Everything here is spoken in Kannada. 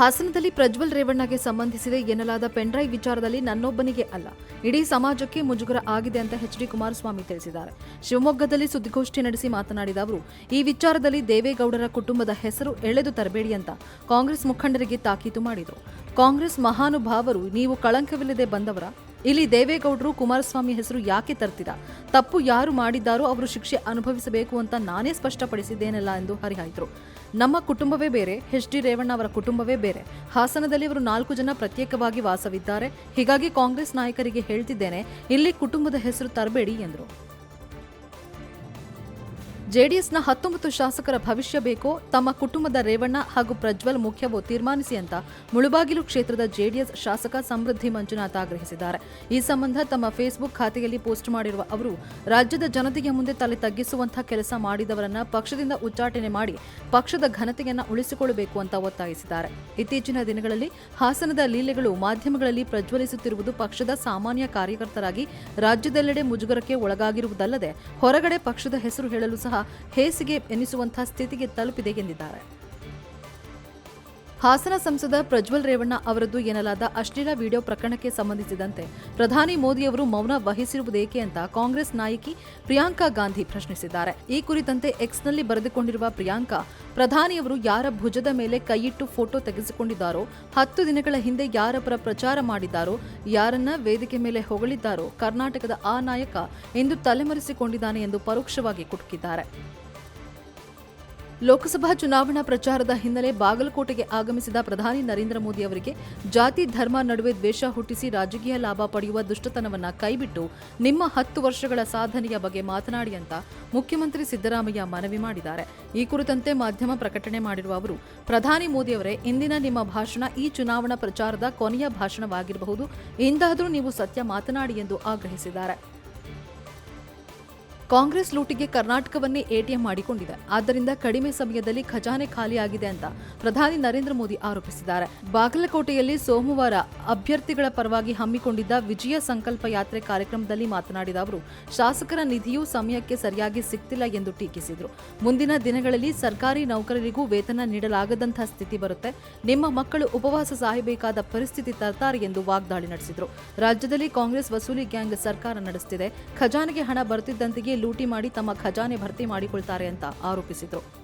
ಹಾಸನದಲ್ಲಿ ಪ್ರಜ್ವಲ್ ರೇವಣ್ಣಗೆ ಸಂಬಂಧಿಸಿದೆ ಎನ್ನಲಾದ ಪೆನ್ಡ್ರೈವ್ ವಿಚಾರದಲ್ಲಿ ನನ್ನೊಬ್ಬನಿಗೆ ಅಲ್ಲ. ಇಡೀ ಸಮಾಜಕ್ಕೆ ಮುಜುಗರ ಆಗಿದೆ ಅಂತ ಎಚ್ ಡಿ ಕುಮಾರಸ್ವಾಮಿ ತಿಳಿಸಿದ್ದಾರೆ. ಶಿವಮೊಗ್ಗದಲ್ಲಿ ಸುದ್ದಿಗೋಷ್ಠಿ ನಡೆಸಿ ಮಾತನಾಡಿದ ಅವರು, ಈ ವಿಚಾರದಲ್ಲಿ ದೇವೇಗೌಡರ ಕುಟುಂಬದ ಹೆಸರು ಎಳೆದು ತರಬೇಡಿ ಅಂತ ಕಾಂಗ್ರೆಸ್ ಮುಖಂಡರಿಗೆ ತಾಕೀತು ಮಾಡಿದರು. ಕಾಂಗ್ರೆಸ್ ಮಹಾನುಭಾವರು, ನೀವು ಕಳಂಕವಿಲ್ಲದೆ ಬಂದವರ ಇಲ್ಲಿ ದೇವೇಗೌಡರು ಕುಮಾರಸ್ವಾಮಿ ಹೆಸರು ಯಾಕೆ ತರ್ತೀರಾ? ತಪ್ಪು ಯಾರು ಮಾಡಿದ್ದಾರೋ ಅವರು ಶಿಕ್ಷೆ ಅನುಭವಿಸಬೇಕು ಅಂತ ನಾನೇ ಸ್ಪಷ್ಟಪಡಿಸಿದ್ದೇನಲ್ಲ ಎಂದು ಹರಿಹಾಯ್ದರು. ನಮ್ಮ ಕುಟುಂಬವೇ ಬೇರೆ ಎಚ್ ಡಿ ರೇವಣ್ಣ ಅವರ ಕುಟುಂಬವೇ ಬೇರೆ. ಹಾಸನದಲ್ಲಿ ಅವರು ನಾಲ್ಕು ಜನ ಪ್ರತ್ಯೇಕವಾಗಿ ವಾಸವಿದ್ದಾರೆ. ಹೀಗಾಗಿ ಕಾಂಗ್ರೆಸ್ ನಾಯಕರಿಗೆ ಹೇಳ್ತಿದ್ದೇನೆ, ಇಲ್ಲಿ ಕುಟುಂಬದ ಹೆಸರು ತರಬೇಡಿ ಎಂದರು. ಜೆಡಿಎಸ್ನ ಹತ್ತೊಂಬತ್ತು ಶಾಸಕರ ಭವಿಷ್ಯ ಬೇಕೋ, ತಮ್ಮ ಕುಟುಂಬದ ರೇವಣ್ಣ ಹಾಗೂ ಪ್ರಜ್ವಲ್ ಮುಖ್ಯವೋ ತೀರ್ಮಾನಿಸಿ ಅಂತ ಮುಳುಬಾಗಿಲು ಕ್ಷೇತ್ರದ ಜೆಡಿಎಸ್ ಶಾಸಕ ಸಮೃದ್ಧಿ ಮಂಜುನಾಥ್ ಆಗ್ರಹಿಸಿದ್ದಾರೆ. ಈ ಸಂಬಂಧ ತಮ್ಮ ಫೇಸ್ಬುಕ್ ಖಾತೆಯಲ್ಲಿ ಪೋಸ್ಟ್ ಮಾಡಿರುವ ಅವರು, ರಾಜ್ಯದ ಜನತೆಗೆ ಮುಂದೆ ತಲೆ ತಗ್ಗಿಸುವಂತಹ ಕೆಲಸ ಮಾಡಿದವರನ್ನ ಪಕ್ಷದಿಂದ ಉಚ್ಚಾಟನೆ ಮಾಡಿ ಪಕ್ಷದ ಘನತೆಯನ್ನ ಉಳಿಸಿಕೊಳ್ಳಬೇಕು ಅಂತ ಒತ್ತಾಯಿಸಿದ್ದಾರೆ. ಇತ್ತೀಚಿನ ದಿನಗಳಲ್ಲಿ ಹಾಸನದ ಲೀಲೆಗಳು ಮಾಧ್ಯಮಗಳಲ್ಲಿ ಪ್ರಜ್ವಲಿಸುತ್ತಿರುವುದು ಪಕ್ಷದ ಸಾಮಾನ್ಯ ಕಾರ್ಯಕರ್ತರಾಗಿ ರಾಜ್ಯದೆಲ್ಲೆಡೆ ಮುಜುಗರಕ್ಕೆ ಒಳಗಾಗಿರುವುದಲ್ಲದೆ ಹೊರಗಡೆ ಪಕ್ಷದ ಹೆಸರು ಹೇಳಲು ಸಹ ಹೇಸಿಗೆ ಎನಿಸುವಂತಹ ಸ್ಥಿತಿಗೆ ತಲುಪಿದೆ ಎಂದಿದ್ದಾರೆ. ಹಾಸನ ಸಂಸದ ಪ್ರಜ್ವಲ್ ರೇವಣ್ಣ ಅವರದ್ದು ಎನ್ನಲಾದ ಅಶ್ಲೀಲ ವಿಡಿಯೋ ಪ್ರಕರಣಕ್ಕೆ ಸಂಬಂಧಿಸಿದಂತೆ ಪ್ರಧಾನಿ ಮೋದಿಯವರು ಮೌನ ವಹಿಸಿರುವುದೇಕೆ ಅಂತ ಕಾಂಗ್ರೆಸ್ ನಾಯಕಿ ಪ್ರಿಯಾಂಕಾ ಗಾಂಧಿ ಪ್ರಶ್ನಿಸಿದ್ದಾರೆ. ಈ ಕುರಿತಂತೆ ಎಕ್ಸ್ನಲ್ಲಿ ಬರೆದುಕೊಂಡಿರುವ ಪ್ರಿಯಾಂಕಾ ಪ್ರಧಾನಿಯವರು ಯಾರ ಭುಜದ ಮೇಲೆ ಕೈಯಿಟ್ಟು ಫೋಟೋ ತೆಗೆಸಿಕೊಂಡಿದ್ದಾರೋ, ಹತ್ತು ದಿನಗಳ ಹಿಂದೆ ಯಾರ ಪರ ಪ್ರಚಾರ ಮಾಡಿದ್ದಾರೋ, ಯಾರನ್ನ ವೇದಿಕೆ ಮೇಲೆ ಹೊಗಳಿದ್ದಾರೋ, ಕರ್ನಾಟಕದ ಆ ನಾಯಕ ಎಂದು ತಲೆಮರೆಸಿಕೊಂಡಿದ್ದಾನೆ ಎಂದು ಪರೋಕ್ಷವಾಗಿ ಕುಟುಕಿದ್ದಾರೆ. ಲೋಕಸಭಾ ಚುನಾವಣಾ ಪ್ರಚಾರದ ಹಿನ್ನೆಲೆ ಬಾಗಲಕೋಟೆಗೆ ಆಗಮಿಸಿದ ಪ್ರಧಾನಿ ನರೇಂದ್ರ ಮೋದಿ ಅವರಿಗೆ ಜಾತಿ, ಧರ್ಮ ನಡುವೆ ದ್ವೇಷ ಹುಟ್ಟಿಸಿ ರಾಜಕೀಯ ಲಾಭ ಪಡೆಯುವ ದುಷ್ಟತನವನ್ನ ಕೈಬಿಟ್ಟು ನಿಮ್ಮ ಹತ್ತು ವರ್ಷಗಳ ಸಾಧನೆಯ ಬಗ್ಗೆ ಮಾತನಾಡಿ ಅಂತ ಮುಖ್ಯಮಂತ್ರಿ ಸಿದ್ದರಾಮಯ್ಯ ಮನವಿ ಮಾಡಿದ್ದಾರೆ. ಈ ಕುರಿತಂತೆ ಮಾಧ್ಯಮ ಪ್ರಕಟಣೆ ಮಾಡಿರುವ ಅವರು, ಪ್ರಧಾನಿ ಮೋದಿಯವರೇ ಇಂದಿನ ನಿಮ್ಮ ಭಾಷಣ ಈ ಚುನಾವಣಾ ಪ್ರಚಾರದ ಕೊನೆಯ ಭಾಷಣವಾಗಿರಬಹುದು. ಇಂದಾದರೂ ನೀವು ಸತ್ಯ ಮಾತನಾಡಿ ಎಂದು ಆಗ್ರಹಿಸಿದ್ದಾರೆ. ಕಾಂಗ್ರೆಸ್ ಲೂಟಿಗೆ ಕರ್ನಾಟಕವನ್ನೇ ಎಟಿಎಂ ಮಾಡಿಕೊಂಡಿದೆ. ಆದ್ದರಿಂದ ಕಡಿಮೆ ಸಮಯದಲ್ಲಿ ಖಜಾನೆ ಖಾಲಿಯಾಗಿದೆ ಅಂತ ಪ್ರಧಾನಿ ನರೇಂದ್ರ ಮೋದಿ ಆರೋಪಿಸಿದ್ದಾರೆ. ಬಾಗಲಕೋಟೆಯಲ್ಲಿ ಸೋಮವಾರ ಅಭ್ಯರ್ಥಿಗಳ ಪರವಾಗಿ ಹಮ್ಮಿಕೊಂಡಿದ್ದ ವಿಜಯ ಸಂಕಲ್ಪ ಯಾತ್ರೆ ಕಾರ್ಯಕ್ರಮದಲ್ಲಿ ಮಾತನಾಡಿದ ಅವರು, ಶಾಸಕರ ನಿಧಿಯೂ ಸಮಯಕ್ಕೆ ಸರಿಯಾಗಿ ಸಿಗ್ತಿಲ್ಲ ಎಂದು ಟೀಕಿಸಿದರು. ಮುಂದಿನ ದಿನಗಳಲ್ಲಿ ಸರ್ಕಾರಿ ನೌಕರರಿಗೂ ವೇತನ ನೀಡಲಾಗದಂತಹ ಸ್ಥಿತಿ ಬರುತ್ತೆ. ನಿಮ್ಮ ಮಕ್ಕಳು ಉಪವಾಸ ಸಾಯಬೇಕಾದ ಪರಿಸ್ಥಿತಿ ತರ್ತಾರೆ ಎಂದು ವಾಗ್ದಾಳಿ ನಡೆಸಿದರು. ರಾಜ್ಯದಲ್ಲಿ ಕಾಂಗ್ರೆಸ್ ವಸೂಲಿ ಗ್ಯಾಂಗ್ ಸರ್ಕಾರ ನಡೆಸುತ್ತಿದೆ ಖಜಾನೆಗೆ ಹಣ ಬರುತ್ತಿದ್ದಂತೆಯೇ ಲೂಟಿ ಮಾಡಿ ತಮ್ಮ ಖಜಾನೆ ಭರ್ತಿ ಮಾಡಿಕೊಳ್ತಾರೆ ಅಂತ ಆರೋಪಿಸಿದರು.